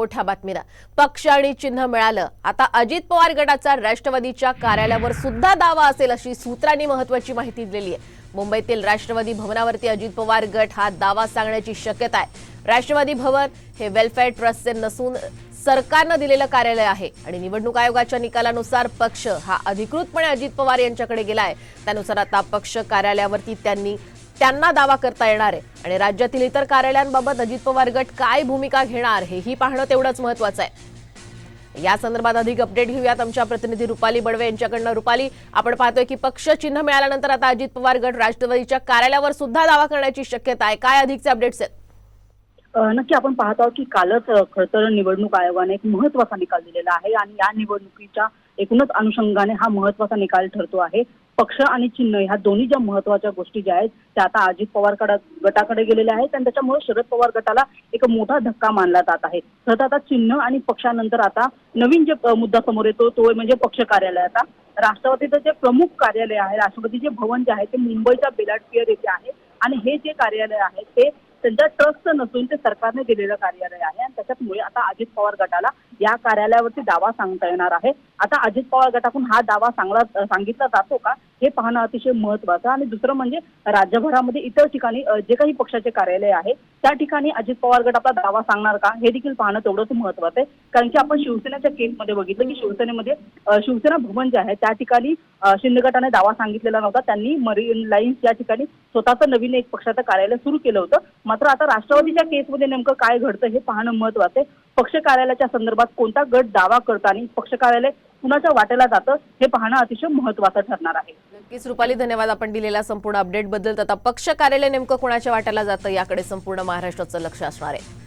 मोठ्या बातमीला पक्ष आणि चिन्ह मिळालं. आता अजित पवार गटाचा राष्ट्रवादीच्या कार्यालयावर सुद्धा दावा असेल अशी सूत्रांनी महत्वाची माहिती दिलेली आहे. मुंबईतील राष्ट्रवादी भवनावरती अजित पवार गट हा दावा सांगण्याची शक्यता आहे. राष्ट्रवादी भवन हे वेलफेअर ट्रस्टचे नसून सरकारनं दिलेलं कार्यालय आहे आणि निवडणूक आयोगाच्या निकालानुसार पक्ष हा अधिकृतपणे अजित पवार यांच्याकडे गेलाय त्यानुसार आता पक्ष कार्यालयावरती त्यांनी त्यांना दावा करता येणार आहे. आणि राज्यातील इतर कार्यालयांबाबत अजित पवार गट काय भूमिका घेणार हेही पाहणं तेवढंच महत्वाचं आहे. या संदर्भात अधिक अपडेट घेऊयात आमच्या प्रतिनिधी रुपाली बडवे यांच्याकडनं. रुपाली आपण पाहतोय की पक्ष चिन्ह मिळाल्यानंतर आता अजित पवार गट राष्ट्रवादीच्या कार्यालयावर सुद्धा दावा करण्याची शक्यता आहे. काय अधिकचे अपडेट्स आहेत? नक्की आपण पाहत आहोत की कालच खडतर निवडणूक आयोगाने एक महत्त्वाचा निकाल दिलेला आहे आणि या निवडणुकीच्या एकूणच अनुषंगाने हा महत्त्वाचा निकाल ठरतो आहे. पक्ष आणि चिन्ह ह्या दोन्ही ज्या महत्त्वाच्या गोष्टी ज्या आहेत त्या आता अजित पवार गटाकडे गेलेल्या आहेत आणि त्याच्यामुळे शरद पवार गटाला एक मोठा धक्का मानला जात आहे. तर आता चिन्ह आणि पक्षानंतर आता नवीन जे मुद्दा समोर येतो तो म्हणजे पक्ष कार्यालयाचा राष्ट्रवादीचं जे प्रमुख कार्यालय आहे राष्ट्रपतीचे जे भवन जे आहे ते मुंबईच्या बेलाट पियर येथे आहे आणि हे जे कार्यालय आहे ते त्यांच्या ट्रस्टचं नसून ते सरकारने दिलेलं कार्यालय आहे आणि त्याच्यामुळे आता अजित पवार गटाला या कार्यालयावरती दावा सांगता येणार आहे. आता अजित पवार गटाकडून हा दावा सांगला सांगितला जातो का? हे पाहणं अतिशय महत्वाचं आणि दुसरं म्हणजे राज्यभरामध्ये इतर ठिकाणी जे काही पक्षाचे कार्यालय आहे त्या ठिकाणी अजित पवार गट आपला दावा सांगणार का? हे देखील पाहणं तेवढंच महत्वाचं आहे. कारण की आपण शिवसेनेच्या केसमध्ये बघितलं की शिवसेनेमध्ये शिवसेना भवन जे आहे त्या ठिकाणी शिंदे गटाने दावा सांगितलेला नव्हता. त्यांनी मरीन लाईन्स या ठिकाणी स्वतःचं नवीन एक पक्षाचं कार्यालय सुरू केलं होतं. मात्र आता राष्ट्रवादीच्या केसमध्ये नेमकं काय घडतं हे पाहणं महत्वाचं आहे. पक्ष कार्यालयाच्या संदर्भात कोणता गट दावा करताना पक्ष कार्यालय कुणाच्या वाटेला जातं हे पाहणं अतिशय महत्वाचं ठरणार आहे. नक्कीच रुपाली धन्यवाद आपण दिलेल्या संपूर्ण अपडेटबद्दल. आता पक्ष कार्यालय नेमकं कोणाच्या वाट्याला जातं याकडे संपूर्ण महाराष्ट्राचं लक्ष असणार आहे.